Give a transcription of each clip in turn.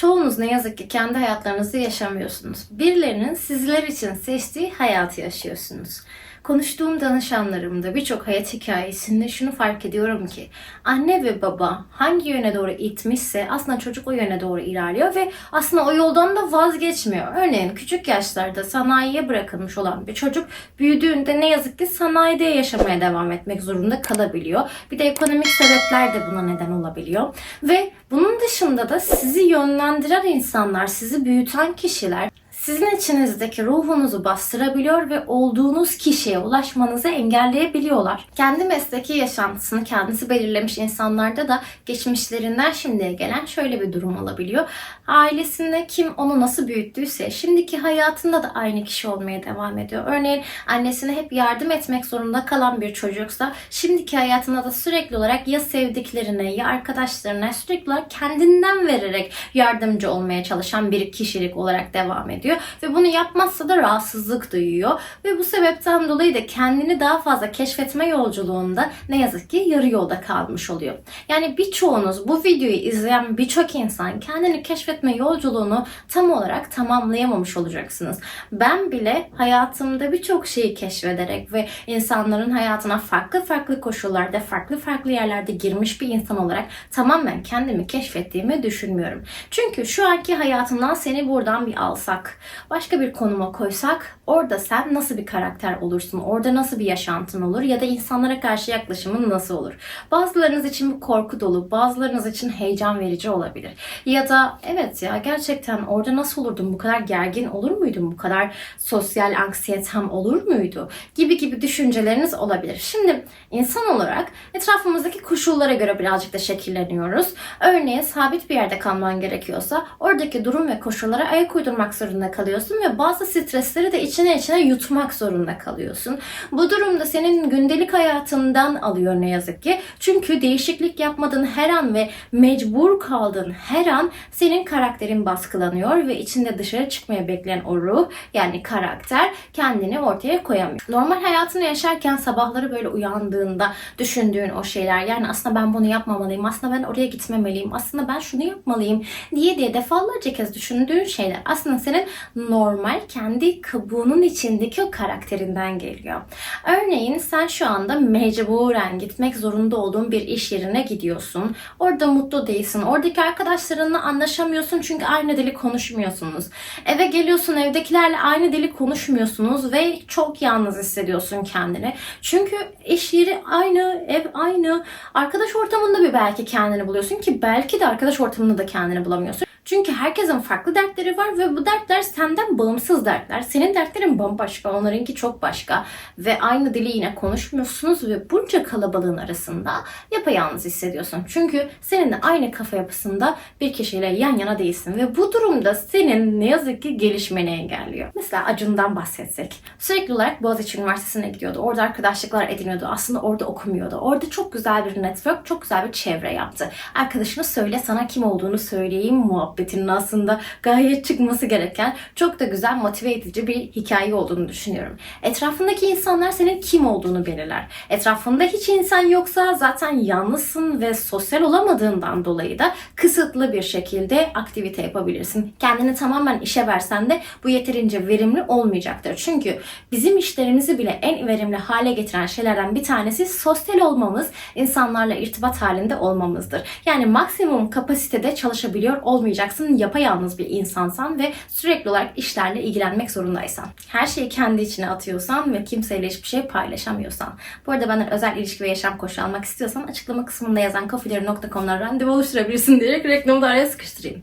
Çoğunuz ne yazık ki kendi hayatlarınızı yaşamıyorsunuz. Birilerinin sizler için seçtiği hayatı yaşıyorsunuz. Konuştuğum danışanlarımda birçok hayat hikayesinde şunu fark ediyorum ki anne ve baba hangi yöne doğru itmişse aslında çocuk o yöne doğru ilerliyor ve aslında o yoldan da vazgeçmiyor. Örneğin küçük yaşlarda sanayiye bırakılmış olan bir çocuk büyüdüğünde ne yazık ki sanayide yaşamaya devam etmek zorunda kalabiliyor. Bir de ekonomik sebepler de buna neden olabiliyor. Ve bunun dışında da sizi yönlendiren insanlar, sizi büyüten kişiler sizin içinizdeki ruhunuzu bastırabiliyor ve olduğunuz kişiye ulaşmanızı engelleyebiliyorlar. Kendi mesleki yaşantısını kendisi belirlemiş insanlarda da geçmişlerinden şimdiye gelen şöyle bir durum olabiliyor. Ailesinde kim onu nasıl büyüttüyse şimdiki hayatında da aynı kişi olmaya devam ediyor. Örneğin annesine hep yardım etmek zorunda kalan bir çocuksa şimdiki hayatında da sürekli olarak ya sevdiklerine ya arkadaşlarına sürekli olarak kendinden vererek yardımcı olmaya çalışan bir kişilik olarak devam ediyor ve bunu yapmazsa da rahatsızlık duyuyor ve bu sebepten dolayı da kendini daha fazla keşfetme yolculuğunda ne yazık ki yarı yolda kalmış oluyor. Yani birçoğunuz bu videoyu izleyen birçok insan kendini keşfetme yolculuğunu tam olarak tamamlayamamış olacaksınız. Ben bile hayatımda birçok şeyi keşfederek ve insanların hayatına farklı farklı koşullarda, farklı farklı yerlerde girmiş bir insan olarak tamamen kendimi keşfettiğimi düşünmüyorum. Çünkü şu anki hayatından seni buradan bir alsak, başka bir konuma koysak orada sen nasıl bir karakter olursun? Orada nasıl bir yaşantın olur? Ya da insanlara karşı yaklaşımın nasıl olur? Bazılarınız için bu korku dolu, bazılarınız için heyecan verici olabilir. Ya da evet ya gerçekten orada nasıl olurdum? Bu kadar gergin olur muydum? Bu kadar sosyal anksiyetem olur muydu? Gibi gibi düşünceleriniz olabilir. Şimdi insan olarak etrafımızdaki koşullara göre birazcık da şekilleniyoruz. Örneğin sabit bir yerde kalman gerekiyorsa oradaki durum ve koşullara ayak uydurmak zorunda kalıyorsun ve bazı stresleri de içine içine yutmak zorunda kalıyorsun. Bu durumda senin gündelik hayatından alıyor ne yazık ki. Çünkü değişiklik yapmadığın her an ve mecbur kaldığın her an senin karakterin baskılanıyor ve içinde dışarı çıkmaya bekleyen o ruh yani karakter kendini ortaya koyamıyor. Normal hayatını yaşarken sabahları böyle uyandığında düşündüğün o şeyler yani aslında ben bunu yapmamalıyım, aslında ben oraya gitmemeliyim, aslında ben şunu yapmalıyım diye diye defalarca kez düşündüğün şeyler aslında senin normal kendi kabuğunun içindeki o karakterinden geliyor. Örneğin sen şu anda mecburen gitmek zorunda olduğun bir iş yerine gidiyorsun. Orada mutlu değilsin. Oradaki arkadaşlarınla anlaşamıyorsun çünkü aynı dili konuşmuyorsunuz. Eve geliyorsun evdekilerle aynı dili konuşmuyorsunuz ve çok yalnız hissediyorsun kendini. Çünkü iş yeri aynı, ev aynı. Arkadaş ortamında bir belki kendini buluyorsun ki belki de arkadaş ortamında da kendini bulamıyorsun. Çünkü herkesin farklı dertleri var ve bu dertler senden bağımsız dertler. Senin dertlerin bambaşka, onlarınki çok başka. Ve aynı dili yine konuşmuyorsunuz ve bunca kalabalığın arasında yapayalnız hissediyorsun. Çünkü seninle aynı kafa yapısında bir kişiyle yan yana değilsin. Ve bu durumda senin ne yazık ki gelişmeni engelliyor. Mesela Acun'dan bahsetsek. Sürekli olarak Boğaziçi Üniversitesi'ne gidiyordu. Orada arkadaşlıklar ediniyordu. Aslında orada okumuyordu. Orada çok güzel bir network, çok güzel bir çevre yaptı. Arkadaşına söyle sana kim olduğunu söyleyeyim muhabbetinin aslında gayet çıkması gereken çok da güzel motive edici bir hikaye olduğunu düşünüyorum. Etrafındaki insanlar senin kim olduğunu belirler. Etrafında hiç insan yoksa zaten yalnızsın ve sosyal olamadığından dolayı da kısıtlı bir şekilde aktivite yapabilirsin. Kendini tamamen işe versen de bu yeterince verimli olmayacaktır. Çünkü bizim işlerimizi bile en verimli hale getiren şeylerden bir tanesi sosyal olmamız, insanlarla irtibat halinde olmamızdır. Yani maksimum kapasitede çalışabiliyor olmayacaksın yapayalnız bir insansan ve sürekli olarak işlerle ilgilenmek zorundaysan. Her şeyi kendi içine atıyorsan ve kimseyle hiçbir şey paylaşamıyorsan. Bu arada benden özel ilişki ve yaşam koçu almak istiyorsan açıklama kısmında yazan kafileri.com'dan randevu oluşturabilirsin diyerek reklamı da araya sıkıştırayım.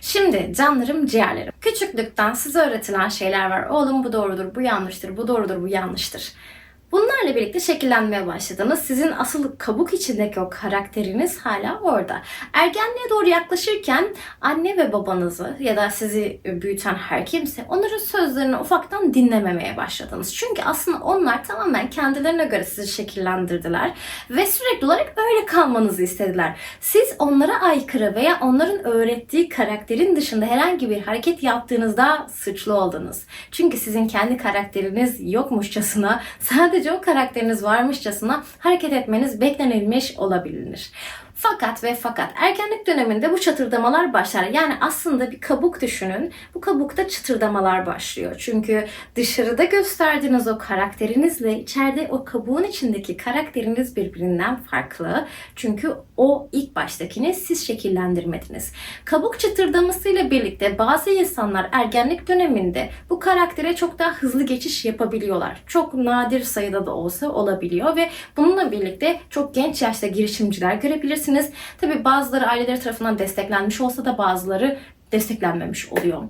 Şimdi canlarım ciğerlerim. Küçüklükten size öğretilen şeyler var. Oğlum bu doğrudur, bu yanlıştır, bu doğrudur, bu yanlıştır. Bunlarla birlikte şekillenmeye başladınız. Sizin asıl kabuk içindeki o karakteriniz hala orada. Ergenliğe doğru yaklaşırken anne ve babanızı ya da sizi büyüten her kimse onların sözlerini ufaktan dinlememeye başladınız. Çünkü aslında onlar tamamen kendilerine göre sizi şekillendirdiler ve sürekli olarak öyle kalmanızı istediler. Siz onlara aykırı veya onların öğrettiği karakterin dışında herhangi bir hareket yaptığınızda suçlu oldunuz. Çünkü sizin kendi karakteriniz yokmuşçasına sadece sadece o karakteriniz varmışçasına hareket etmeniz beklenilmiş olabilir. Fakat ve fakat ergenlik döneminde bu çatırdamalar başlar. Yani aslında bir kabuk düşünün. Bu kabukta çıtırdamalar başlıyor. Çünkü dışarıda gösterdiğiniz o karakterinizle içeride o kabuğun içindeki karakteriniz birbirinden farklı. Çünkü o ilk baştakini siz şekillendirmediniz. Kabuk çıtırdamasıyla birlikte bazı insanlar ergenlik döneminde bu karaktere çok daha hızlı geçiş yapabiliyorlar. Çok nadir sayıda da olsa olabiliyor ve bununla birlikte çok genç yaşta girişimciler görebilirsiniz. Tabi bazıları aileleri tarafından desteklenmiş olsa da bazıları desteklenmemiş oluyor.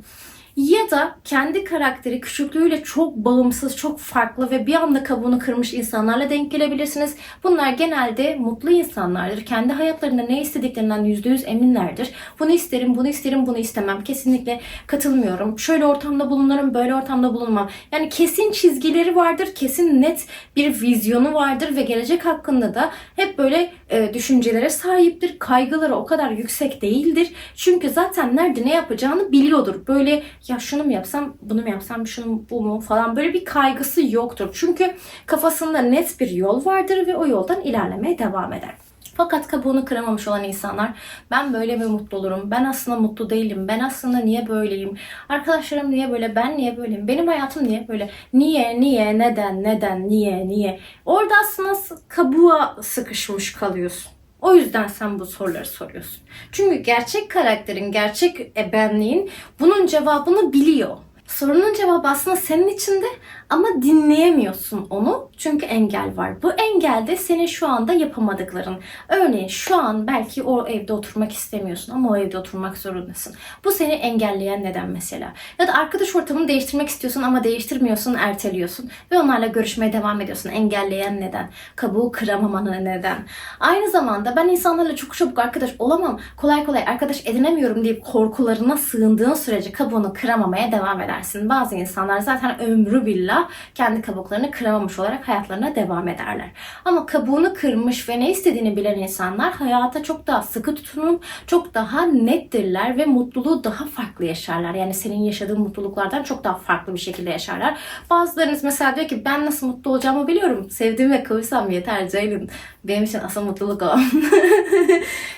Ya da kendi karakteri küçüklüğüyle çok bağımsız, çok farklı ve bir anda kabuğunu kırmış insanlarla denk gelebilirsiniz. Bunlar genelde mutlu insanlardır. Kendi hayatlarında ne istediklerinden %100 eminlerdir. Bunu isterim, bunu isterim, bunu istemem. Kesinlikle katılmıyorum. Şöyle ortamda bulunurum, böyle ortamda bulunmam. Yani kesin çizgileri vardır, kesin net bir vizyonu vardır ve gelecek hakkında da hep böyle e, düşüncelere sahiptir. Kaygıları o kadar yüksek değildir. Çünkü zaten nerede ne yapacağını biliyordur. Böyle ya şunu mu yapsam, bunu mu yapsam, şunu bu mu falan böyle bir kaygısı yoktur. Çünkü kafasında net bir yol vardır ve o yoldan ilerlemeye devam eder. Fakat kabuğunu kıramamış olan insanlar ben böyle mi mutlu olurum? Ben aslında mutlu değilim. Ben aslında niye böyleyim? Arkadaşlarım niye böyle? Ben niye böyleyim? Benim hayatım niye böyle? Niye? Niye? Neden? Neden? Niye? Niye? Orada aslında kabuğa sıkışmış kalıyorsun. O yüzden sen bu soruları soruyorsun. Çünkü gerçek karakterin, gerçek benliğin bunun cevabını biliyor. Sorunun cevabı aslında senin içinde ama dinleyemiyorsun onu çünkü engel var. Bu engel de senin şu anda yapamadıkların. Örneğin şu an belki o evde oturmak istemiyorsun ama o evde oturmak zorundasın. Bu seni engelleyen neden mesela? Ya da arkadaş ortamını değiştirmek istiyorsun ama değiştirmiyorsun, erteliyorsun ve onlarla görüşmeye devam ediyorsun. Engelleyen neden? Kabuğu kıramamanın neden? Aynı zamanda ben insanlarla çok çabuk arkadaş olamam, kolay kolay arkadaş edinemiyorum deyip korkularına sığındığın sürece kabuğunu kıramamaya devam edersin. Bazı insanlar zaten ömrü billah kendi kabuklarını kıramamış olarak hayatlarına devam ederler. Ama kabuğunu kırmış ve ne istediğini bilen insanlar hayata çok daha sıkı tutunum, çok daha nettirler ve mutluluğu daha farklı yaşarlar. Yani senin yaşadığın mutluluklardan çok daha farklı bir şekilde yaşarlar. Bazılarınız mesela diyor ki ben nasıl mutlu olacağımı biliyorum. Sevdiğime kavuşsam yeter Ceylin. Benim için asıl mutluluk o.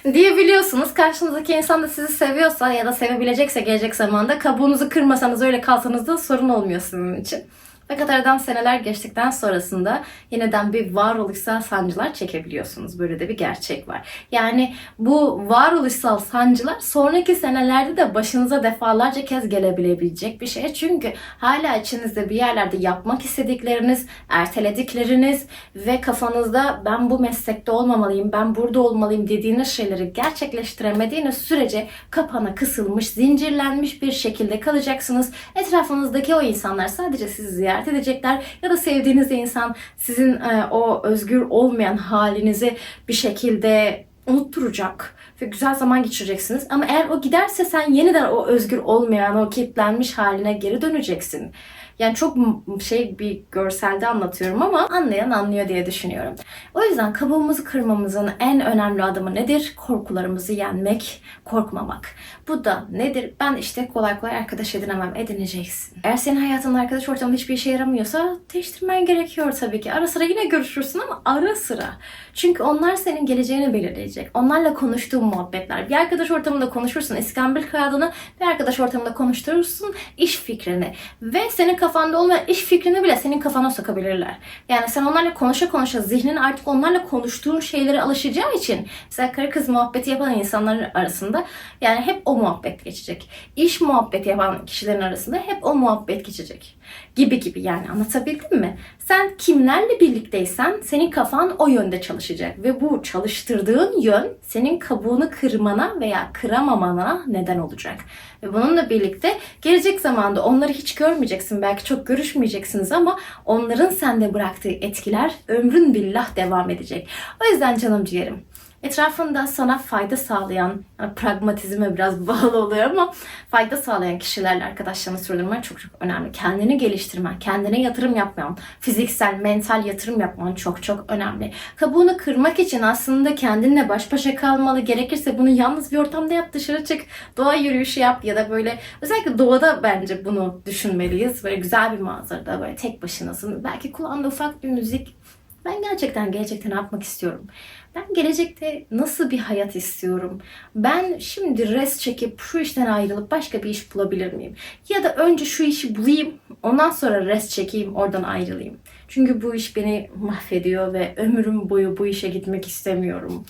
diyebiliyorsunuz. Karşınızdaki insan da sizi seviyorsa ya da sevebilecekse gelecek zamanda kabuğunuzu kırmasanız öyle kalsanız da sorun olmuyor sizin için. Fakat aradan seneler geçtikten sonrasında yeniden bir varoluşsal sancılar çekebiliyorsunuz. Böyle de bir gerçek var. Yani bu varoluşsal sancılar sonraki senelerde de başınıza defalarca kez gelebilebilecek bir şey. Çünkü hala içinizde bir yerlerde yapmak istedikleriniz, erteledikleriniz ve kafanızda ben bu meslekte olmamalıyım, ben burada olmalıyım dediğiniz şeyleri gerçekleştiremediğiniz sürece kapana kısılmış, zincirlenmiş bir şekilde kalacaksınız. Etrafınızdaki o insanlar sadece sizi ziyaret edecekler ya da sevdiğiniz insan sizin e, o özgür olmayan halinizi bir şekilde unutturacak ve güzel zaman geçireceksiniz. Ama eğer o giderse sen yeniden o özgür olmayan, o kilitlenmiş haline geri döneceksin. Yani çok şey bir görselde anlatıyorum ama anlayan anlıyor diye düşünüyorum. O yüzden kabuğumuzu kırmamızın en önemli adımı nedir? Korkularımızı yenmek, korkmamak. Bu da nedir? Ben işte kolay kolay arkadaş edinemem, edineceksin. Eğer senin hayatında arkadaş ortamında hiçbir işe yaramıyorsa değiştirmen gerekiyor tabii ki. Ara sıra yine görüşürsün ama ara sıra. Çünkü onlar senin geleceğini belirleyecek. Onlarla konuştuğun muhabbetler. Bir arkadaş ortamında konuşursun iskambil kağıdını, bir arkadaş ortamında konuşturursun iş fikrini. Ve senin kafanda olmayan iş fikrini bile senin kafana sokabilirler. Yani sen onlarla konuşa konuşa zihnin artık onlarla konuştuğun şeylere alışacağı için mesela karı kız muhabbeti yapan insanların arasında yani hep o muhabbet geçecek. İş muhabbeti yapan kişilerin arasında hep o muhabbet geçecek. Gibi gibi yani anlatabildim mi? Sen kimlerle birlikteysen senin kafan o yönde çalışacak ve bu çalıştırdığın yön senin kabuğunu kırmana veya kıramamana neden olacak. Ve bununla birlikte gelecek zamanda onları hiç görmeyeceksin. Belki çok görüşmeyeceksiniz ama onların sende bıraktığı etkiler ömrün billah devam edecek. O yüzden canım ciğerim etrafında sana fayda sağlayan, yani pragmatizme biraz bağlı oluyor ama fayda sağlayan kişilerle arkadaşlarını sürdürmen çok çok önemli. Kendini geliştirmen, kendine yatırım yapman, fiziksel, mental yatırım yapman çok çok önemli. Kabuğunu kırmak için aslında kendinle baş başa kalmalı. Gerekirse bunu yalnız bir ortamda yap, dışarı çık, doğa yürüyüşü yap ya da böyle özellikle doğada bence bunu düşünmeliyiz. Böyle güzel bir manzarada böyle tek başınasın. Belki kulağında ufak bir müzik Ben gerçekten gelecekte ne yapmak istiyorum? Ben gelecekte nasıl bir hayat istiyorum? Ben şimdi res çekip şu işten ayrılıp başka bir iş bulabilir miyim? Ya da önce şu işi bulayım, ondan sonra res çekeyim, oradan ayrılayım. Çünkü bu iş beni mahvediyor ve ömrüm boyu bu işe gitmek istemiyorum.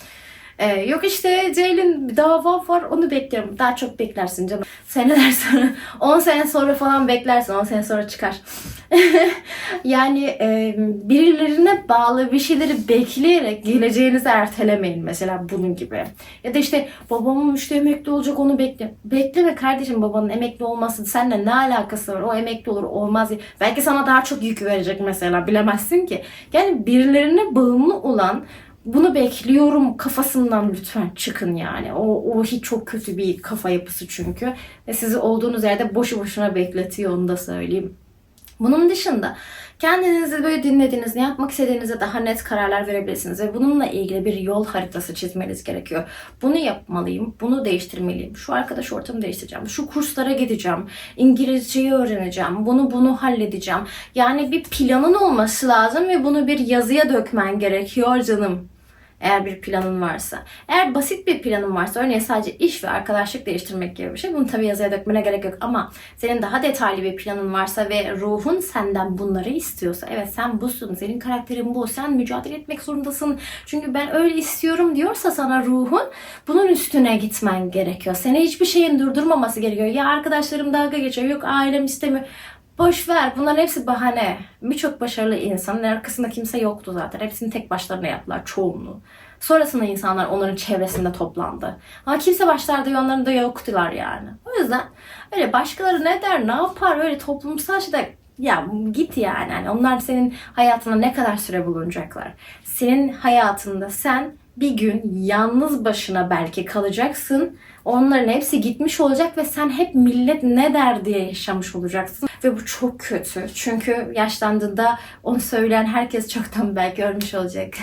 Ee, yok işte Ceylin bir dava var onu bekliyorum. Daha çok beklersin canım. Seneler sonra 10 sene sonra falan beklersin. 10 sene sonra çıkar. yani e, birilerine bağlı bir şeyleri bekleyerek geleceğinizi ertelemeyin. Mesela bunun gibi. Ya da işte babamın işte emekli olacak onu bekle. Bekleme kardeşim babanın emekli olması seninle ne alakası var? O emekli olur olmaz. Belki sana daha çok yük verecek mesela bilemezsin ki. Yani birilerine bağımlı olan bunu bekliyorum kafasından lütfen çıkın yani. O, o hiç çok kötü bir kafa yapısı çünkü. Ve sizi olduğunuz yerde boşu boşuna bekletiyor onu da söyleyeyim. Bunun dışında kendinizi böyle dinlediğiniz, ne yapmak istediğinize daha net kararlar verebilirsiniz ve bununla ilgili bir yol haritası çizmeniz gerekiyor. Bunu yapmalıyım, bunu değiştirmeliyim, şu arkadaş ortamı değiştireceğim, şu kurslara gideceğim, İngilizceyi öğreneceğim, bunu bunu halledeceğim. Yani bir planın olması lazım ve bunu bir yazıya dökmen gerekiyor canım. Eğer bir planın varsa. Eğer basit bir planın varsa örneğin sadece iş ve arkadaşlık değiştirmek gibi bir şey. Bunu tabii yazıya dökmene gerek yok ama senin daha detaylı bir planın varsa ve ruhun senden bunları istiyorsa. Evet sen busun, senin karakterin bu, sen mücadele etmek zorundasın. Çünkü ben öyle istiyorum diyorsa sana ruhun bunun üstüne gitmen gerekiyor. Seni hiçbir şeyin durdurmaması gerekiyor. Ya arkadaşlarım dalga geçiyor, yok ailem istemiyor. Boş ver. Bunların hepsi bahane. Birçok başarılı insanın arkasında kimse yoktu zaten. Hepsini tek başlarına yaptılar çoğunluğu. Sonrasında insanlar onların çevresinde toplandı. Ama kimse başlarda yanlarında yoktular yani. O yüzden öyle başkaları ne der, ne yapar öyle toplumsal şeyde ya git yani. yani. Onlar senin hayatına ne kadar süre bulunacaklar. Senin hayatında sen bir gün yalnız başına belki kalacaksın. Onların hepsi gitmiş olacak ve sen hep millet ne der diye yaşamış olacaksın. Ve bu çok kötü. Çünkü yaşlandığında onu söyleyen herkes çoktan belki ölmüş olacak.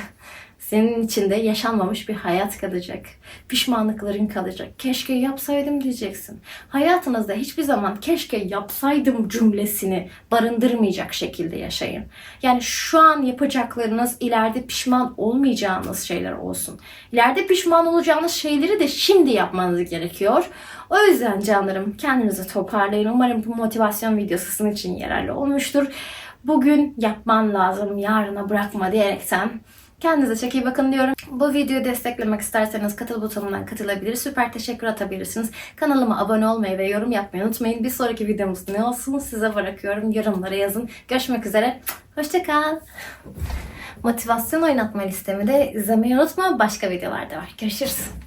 Senin içinde yaşanmamış bir hayat kalacak. Pişmanlıkların kalacak. Keşke yapsaydım diyeceksin. Hayatınızda hiçbir zaman keşke yapsaydım cümlesini barındırmayacak şekilde yaşayın. Yani şu an yapacaklarınız ileride pişman olmayacağınız şeyler olsun. İleride pişman olacağınız şeyleri de şimdi yapmanız gerekiyor. O yüzden canlarım kendinizi toparlayın. Umarım bu motivasyon videosu sizin için yararlı olmuştur. Bugün yapman lazım, yarına bırakma diyerekten Kendinize çok iyi bakın diyorum. Bu videoyu desteklemek isterseniz katıl butonundan katılabilir, süper teşekkür atabilirsiniz. Kanalıma abone olmayı ve yorum yapmayı unutmayın. Bir sonraki videomuz ne olsun size bırakıyorum. Yorumlara yazın. Görüşmek üzere. Hoşçakal. Motivasyon oynatma listemi de izlemeyi unutma. Başka videolar da var. Görüşürüz.